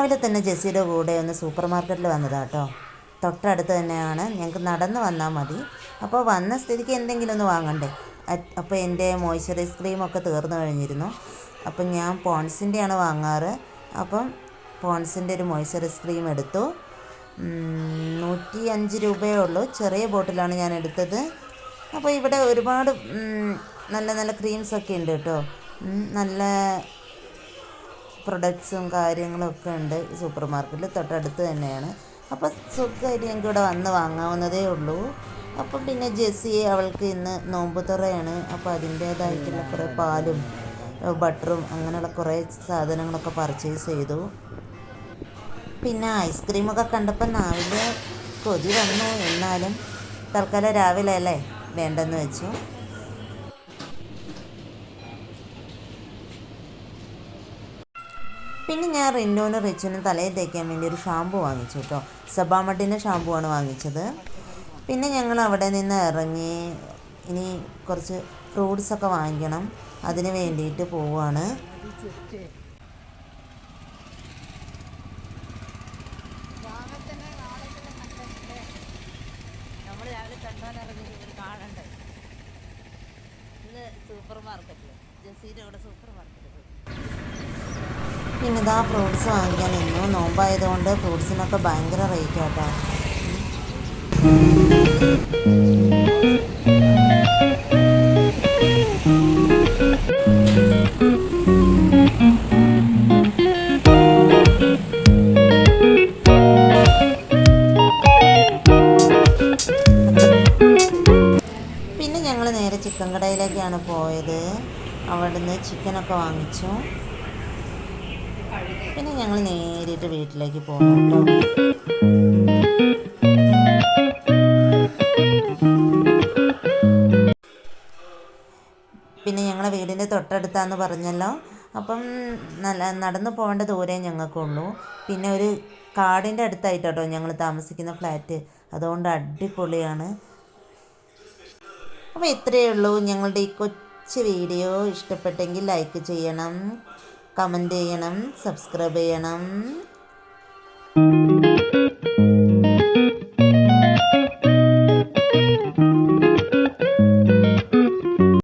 രാവിലെ തന്നെ ജെസ്സിയുടെ കൂടെ ഒന്ന് സൂപ്പർ മാർക്കറ്റിൽ വന്നതാണ് കേട്ടോ തൊട്ടടുത്ത് തന്നെയാണ്. ഞങ്ങൾക്ക് നടന്ന് വന്നാൽ മതി. അപ്പോൾ വന്ന സ്ഥിതിക്ക് എന്തെങ്കിലും ഒന്ന് വാങ്ങണ്ടേ? അപ്പോൾ എന്റെ മോയ്സ്ചറൈസ് ക്രീമൊക്കെ തീർന്നു കഴിഞ്ഞിരുന്നു. അപ്പം ഞാൻ പോൺസിന്റെയാണ് വാങ്ങാറ്. അപ്പം പോൺസിന്റെ ഒരു മോയ്സ്ചറൈസ് ക്രീം എടുത്തു. നൂറ്റി അഞ്ച് രൂപയേ ഉള്ളൂ. ചെറിയ ബോട്ടിലാണ് ഞാൻ എടുത്തത്. അപ്പോൾ ഇവിടെ ഒരുപാട് നല്ല നല്ല ക്രീംസൊക്കെ ഉണ്ട് കേട്ടോ നല്ല പ്രൊഡക്ട്സും കാര്യങ്ങളും ഒക്കെ ഉണ്ട് സൂപ്പർ മാർക്കറ്റിൽ തൊട്ടടുത്ത് തന്നെയാണ്. അപ്പോൾ സുഖമായിട്ട് ഞങ്ങൾക്ക് ഇവിടെ വന്ന് വാങ്ങാവുന്നതേ ഉള്ളൂ. അപ്പം പിന്നെ ജെസ്സി അവൾക്ക് ഇന്ന് നോമ്പ് തുറയാണ്. അപ്പോൾ അതിന്റേതായിട്ടുള്ള കുറേ പാലും ബട്ടറും അങ്ങനെയുള്ള കുറേ സാധനങ്ങളൊക്കെ പർച്ചേസ് ചെയ്തു. പിന്നെ ഐസ്ക്രീമൊക്കെ കണ്ടപ്പോൾ നാവിലെ കൊതി വന്നു. എന്നാലും തൽക്കാലം രാവിലെ അല്ലേ വേണ്ടെന്ന് വെച്ചു. പിന്നെ ഞാൻ റിന്നോനും റിച്ചുനും തലയിൽ തേക്കാൻ വേണ്ടി ഒരു ഷാമ്പു വാങ്ങിച്ചു കേട്ടോ. സബാമട്ടിന്റെ ഷാമ്പു ആണ് വാങ്ങിച്ചത്. പിന്നെ ഞങ്ങൾ അവിടെ നിന്ന് ഇറങ്ങി ഇനി കുറച്ച് ഫ്രൂട്ട്സൊക്കെ വാങ്ങിക്കണം. അതിന് വേണ്ടിയിട്ട് പോവുകയാണ് സൂപ്പർ മാർക്കറ്റിൽ ജസീന്റെ അവിടെ സൂപ്പർ മാർക്കറ്റിൽ പിന്നെ ഇതാ ഫ്രൂട്ട്സ് വാങ്ങിക്കാൻ നിന്നു നോമ്പായതുകൊണ്ട് ഫ്രൂട്ട്സിനൊക്കെ ഭയങ്കര റേറ്റ് കേട്ടോ പിന്നെ ഞങ്ങൾ നേരെ ചിക്കൻ കടയിലേക്കാണ് പോയത്. അവിടുന്ന് ചിക്കനൊക്കെ വാങ്ങിച്ചു. പിന്നെ ഞങ്ങൾ നേരിട്ട് വീട്ടിലേക്ക് പോകുന്നു പിന്നെ ഞങ്ങളെ വീടിന്റെ തൊട്ടടുത്താന്ന് പറഞ്ഞല്ലോ. അപ്പം നല്ല നടന്നു പോകേണ്ട ദൂരേ ഞങ്ങൾക്കുള്ളൂ. പിന്നെ ഒരു കാടിന്റെ അടുത്തായിട്ടോ ഞങ്ങൾ താമസിക്കുന്ന ഫ്ലാറ്റ്. അതുകൊണ്ട് അടിപൊളിയാണ്. അപ്പോൾ ഇത്രയേ ഉള്ളൂ. ഞങ്ങളുടെ ഈ കൊച്ചു വീഡിയോ ഇഷ്ടപ്പെട്ടെങ്കിൽ ലൈക്ക് ചെയ്യണം. കമന്റ് ചെയ്യണം സബ്സ്ക്രൈബ് ചെയ്യണം.